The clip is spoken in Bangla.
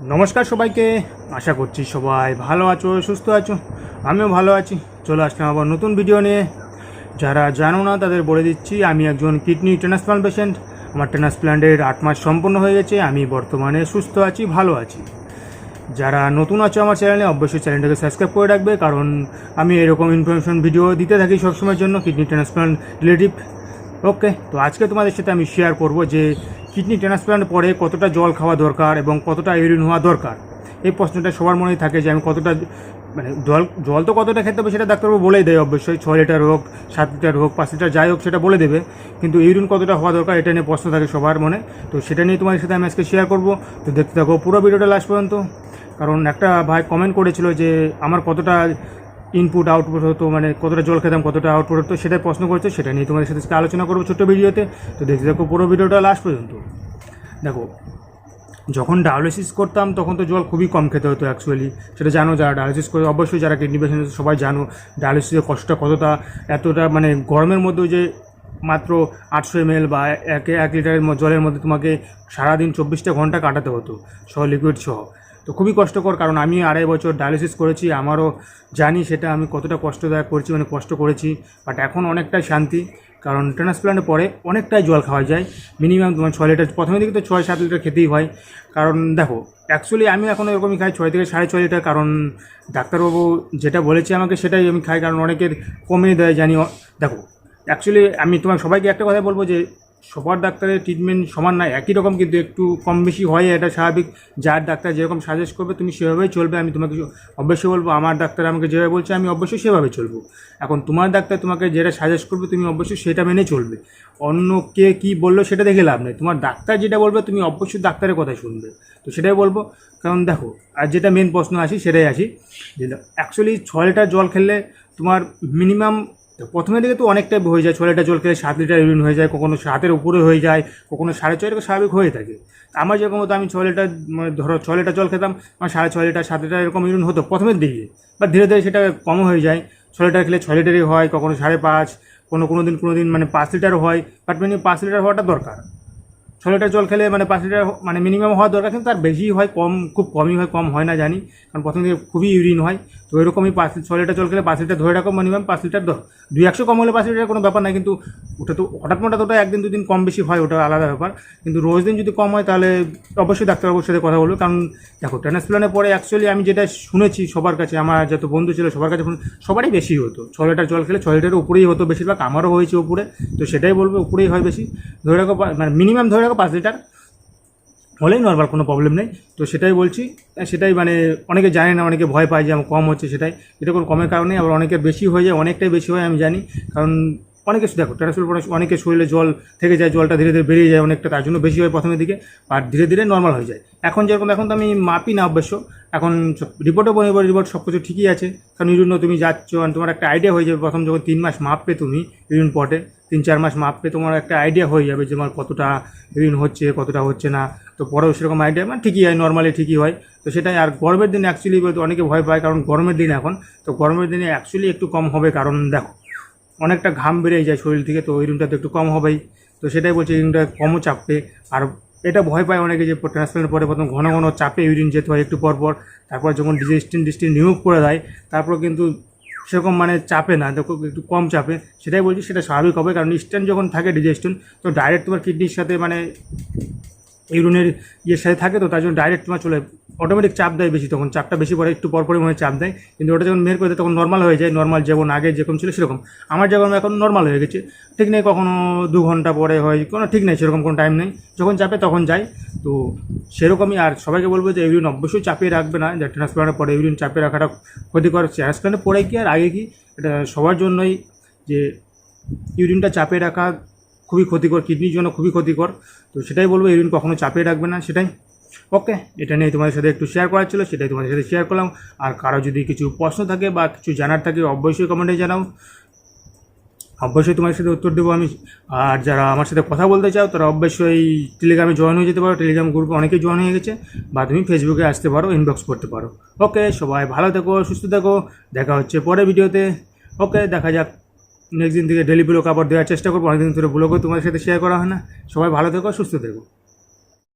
নমস্কার সবাইকে, আশা করছি সবাই ভালো আছো, সুস্থ আছো, আমিও ভালো আছি। চলে আসলাম আবার নতুন ভিডিও নিয়ে। যারা জানো না, তাদের বলে দিচ্ছি, আমি একজন কিডনি ট্রান্সপ্লান্ট পেশেন্ট আমার ট্রান্সপ্লান্টের আট মাস সম্পূর্ণ হয়ে গেছে, আমি বর্তমানে সুস্থ আছি, ভালো আছি। যারা নতুন আছো আমার চ্যানেলে অবশ্যই চ্যানেলটাকে সাবস্ক্রাইব করে রাখবে, কারণ আমি এরকম ইনফরমেশন ভিডিও দিতে থাকি সবসময়ের জন্য, কিডনি ট্রান্সপ্লান্ট রিলেটিভ ওকে তো আজকে তোমাদের সাথে আমি শেয়ার করব যে কিডনি ট্রান্সপ্লান্ট পরে কতটা জল খাওয়া দরকার এবং কতটা ইউরিন হওয়া দরকার? এই প্রশ্নটা সবার মনেই থাকে যে আমি কতটা মানে জল জল তো কতটা খেতে হবে সেটা ডাক্তারবাবু বলেই দেয় অবশ্যই। ছয় লিটার হোক, সাত লিটার হোক, পাঁচ লিটার যাই হোক সেটা বলে দেবে। কিন্তু ইউরিন কতটা হওয়া দরকার এটা নিয়ে প্রশ্ন থাকে সবার মনে। তো সেটা নিয়ে তোমার সাথে আমি আজকে শেয়ার করব। তো দেখতে থাকো পুরো ভিডিওটা লাস্ট পর্যন্ত। কারণ একটা ভাই কমেন্ট করেছিল যে আমার কতটা ইনপুট আউটপুট হতো মানে কতটা জল খেতাম, কতটা আউটপুট হতো, সেটাই প্রশ্ন করেছে, সেটা নিয়ে তোমাদের সাথে আলোচনা করব ছোট্ট ভিডিওতে। তো দেখতে দেখো পুরো ভিডিওটা লাস্ট পর্যন্ত। দেখো, যখন ডায়ালিসিস করতাম, তখন তো জল খুবই কম খেতে হতো অ্যাকচুয়ালি সেটা জানো যারা ডায়ালিসিস করে, অবশ্যই যারা কিডনি পেশেন্ট সবাই জানো ডায়ালিসিসের কষ্টটা কতটা, এতটা মানে গরমের মধ্যে যে মাত্র আটশো এম বা এক এক লিটারের জলের মধ্যে তোমাকে সারাদিন চব্বিশটা ঘণ্টা কাটাতে হতো, সহ লিকুইড সহ। তো খুবই কষ্টকর, কারণ আমি আড়াই বছর ডায়ালিসিস করেছি, আমারও জানি সেটা আমি কতটা কষ্টদায়ক করছি মানে কষ্ট করেছি বাট এখন অনেকটাই শান্তি, কারণ ট্রান্সপ্লান্টের পরে অনেকটাই জল খাওয়া যায় মিনিমাম তোমার ছয় লিটার প্রথমে দিকে তো ছয় সাত লিটার খেতেই হয়, কারণ দেখো অ্যাকচুয়ালি আমি এখন এরকমই খাই ছয় থেকে সাড়ে ছয় লিটার কারণ ডাক্তারবাবু যেটা বলেছে আমাকে সেটাই আমি খাই, কারণ অনেকের কমে দেয় জানি, দেখো অ্যাকচুয়ালি আমি তোমার সবাইকে একটা কথা বলব যে সবার ডাক্তারের ট্রিটমেন্ট সমান না একই রকম কিন্তু একটু কম বেশি হয়, এটা স্বাভাবিক। যার ডাক্তার যেরকম সাজেস্ট করবে, তুমি সেভাবেই চলবে, আমি তোমাকে অবশ্যই বলব, আমার ডাক্তার আমাকে যেভাবে বলছে, আমি অবশ্যই সেভাবে চলবো। এখন তোমার ডাক্তার তোমাকে যেটা সাজেস্ট করবে, তুমি অবশ্যই সেটা মেনে চলবে। অন্য কে কী বলল, সেটা দেখে লাভ নেই। তোমার ডাক্তার যেটা বলবে, তুমি অবশ্যই ডাক্তারের কথা শুনবে। তো সেটাই বলব, কারণ দেখো, আর যেটা মেন প্রশ্ন আসি, সেটাই আসি। যে অ্যাকচুয়ালি ছয় লিটার জল খেললে তোমার মিনিমাম প্রথমের দিকে তো অনেকটাই হয়ে যায় ছ লিটার জল খেলে সাত লিটার ইউরিন হয়ে যায়, কখনো সাতের উপরে হয়ে যায়, কখনো সাড়ে ছয় স্বাভাবিক হয়ে থাকে। আমার যেরকম হতো আমি ছ লিটার মানে ধরো ছ লিটার জল খেতাম, আমার সাড়ে ছয় লিটার, সাত লিটার এরকম ইউরিন হতো প্রথমের দিকে। বা ধীরে ধীরে সেটা কম হয়ে যায়। ছ লিটার খেলে ছয় লিটারই হয়, কখনো সাড়ে পাঁচ, কোনো কোনো দিন কোনো দিন মানে পাঁচ লিটার হয়, বাট মিনিমাম পাঁচ লিটার হওয়াটা দরকার। ছ লিটার জল খেলে মানে পাঁচ লিটার মানে মিনিমাম হওয়া দরকার, কিন্তু তার বেশি হয় কম, খুব কমই হয়, কম হয় না জানি। কারণ প্রথম থেকে খুবই ইউরিন হয়। তো এরকমই পাঁচ, ছ লিটার জল খেলে পাঁচ লিটার ধরে রাখো মিনিমাম পাঁচ লিটার দুই একশো কম হলে পাঁচ লিটার কোনো ব্যাপার নাই, কিন্তু ওটা তো হঠাৎ মোটা ওটা একদিন দুদিন কম বেশি হয়, ওটা আলাদা ব্যাপার। কিন্তু রোজ দিন যদি কম হয়, তাহলে অবশ্যই ডাক্তারবাবুর সাথে কথা বলব। কারণ দেখো ট্রান্সপ্লান্টের পরে অ্যাকচুয়ালি আমি যেটা শুনেছি সবার কাছে, আমার যত বন্ধু ছিল সবার কাছে সবারই বেশি হতো। ছ লিটার জল খেলে ছ লিটারের উপরেই হতো বেশিরভাগ, আমারও হয়েছে উপরে। তো সেটাই বলব, উপরেই হয় বেশি। ধরে রাখো মানে মিনিমাম ধরে রাখো পাঁচ লিটার। হলেই নর্মাল কোনো প্রবলেম নেই। তো সেটাই বলছি সেটাই মানে অনেকে জানে না, অনেকে ভয় পায় যে আমার কম হচ্ছে সেটাই। এটা কোনো কমের কারণে আবার অনেকের বেশি হয়ে যায়, অনেকটাই বেশি হয় আমি জানি। কারণ অনেকে দেখো ট্রান্সফার পরে অনেকে শরীরে জল থেকে যায়, জলটা ধীরে ধীরে বেরিয়ে যায় অনেকটা, তার জন্য বেশি হয় প্রথমের দিকে, আর ধীরে ধীরে নর্মাল হয়ে যায়। এখন যেরকম, এখন তো আমি মাপি না অবশ্য, এখন রিপোর্টও বলব রিপোর্ট সব কিছু ঠিকই আছে। কারণ ইউরিন তুমি যাচ্ছ, and তোমার একটা আইডিয়া হয়ে যাবে, প্রথম যখন তিন মাস মাপবে তুমি ইউরিন পটে, তিন চার মাস মাপবে, তোমার একটা আইডিয়া হয়ে যাবে যে আমার কতটা ইউরিন হচ্ছে, কতটা হচ্ছে না। তো পরেও সেরকম আইডিয়া মানে ঠিকই হয় নর্মালি ঠিকই হয়। তো সেটাই, আর গরমের দিনে অ্যাকচুয়ালি বলতে অনেকে ভয় পায়, কারণ গরমের দিন এখন, তো গরমের দিনে অ্যাকচুয়ালি একটু কম হবে, কারণ দেখো অনেকটা ঘাম বেরিয়ে যায় শরীর থেকে, তো ইউরিনটা তো একটু কম হবেই। তো সেটাই বলছি ইউরিনটা কমও চাপবে। আর এটা ভয় পায় অনেকে যে ট্রান্সপ্লান্টের পরে প্রথম ঘন ঘন চাপে ইউরিন যেতে হয় একটু পর পর তারপর যখন ডিজেস্টিন ডিস্টিন রিমুভ করে দেয়, তারপর কিন্তু সেরকম মানে চাপে না, দেখো একটু কম চাপে। সেটাই বলছি, সেটা স্বাভাবিক হবে, কারণ স্ট্যান্ড যখন থাকে ডিজেস্টন তো ডাইরেক্ট তোমার কিডনির সাথে মানে ইউরিনের ইয়ের সাথে থাকে, তো তার জন্য ডাইরেক্ট তোমার চলে অটোমেটিক চাপ দেয় বেশি, তখন চাপটা বেশি পরে একটু পরপরই মনে চাপ দেয়। কিন্তু ওটা যখন মেয়ের করে তখন নর্মাল হয়ে যায় নর্মাল যেমন আগে যেরকম ছিল সেরকম। আমার যেমন এখন নর্মাল হয়ে গেছে। ঠিক নেই কখনো দু ঘণ্টা পরে হয়, কোনো ঠিক নেই, সেরকম কোনো টাইম নেই। যখন চাপে তখন যায়। তো সেরকমই আর সবাইকে বলব যে ইউরিন অবশ্যই চাপিয়ে রাখবে না। যে ট্রান্সপ্লান্টের পরে ইউরিন চাপিয়ে রাখাটা ক্ষতিকর। ট্রান্সপ্লান্টের পরে কি আর আগে কি? এটা সবার জন্যই যে ইউরিনটা চাপে রাখা খুবই ক্ষতিকর, কিডনির জন্য খুবই ক্ষতিকর। তো সেটাই বলব ইউরিন কখনো চাপিয়ে রাখবে না। সেটাই ওকে, এটা নিয়ে তোমাদের সাথে একটু শেয়ার করার ছিল, সেটাই তোমাদের সাথে শেয়ার করলাম। আর কারও যদি কিছু প্রশ্ন থাকে বা কিছু জানার থাকে, অবশ্যই কমেন্টে জানাও। অবশ্যই তোমাদের সাথে উত্তর দেবো আমি। আর যারা আমার সাথে কথা বলতে চাও, তারা অবশ্যই টেলিগ্রামে জয়েন হয়ে যেতে পারো। টেলিগ্রাম গ্রুপে অনেকেই জয়েন হয়ে গেছে, বা তুমি ফেসবুকে আসতে পারো ইনবক্স করতে পারো। ওকে, সবাই ভালো থেকো, সুস্থ থেকো। দেখা হচ্ছে পরের ভিডিওতে। ওকে, দেখা যাক নেক্সট দিন থেকে ডেলি ব্লগ আবার দেওয়ার চেষ্টা করব। অনেকদিন ধরে ব্লগও তোমাদের সাথে শেয়ার করা হয় না। সবাই ভালো থেকো, সুস্থ থেকো।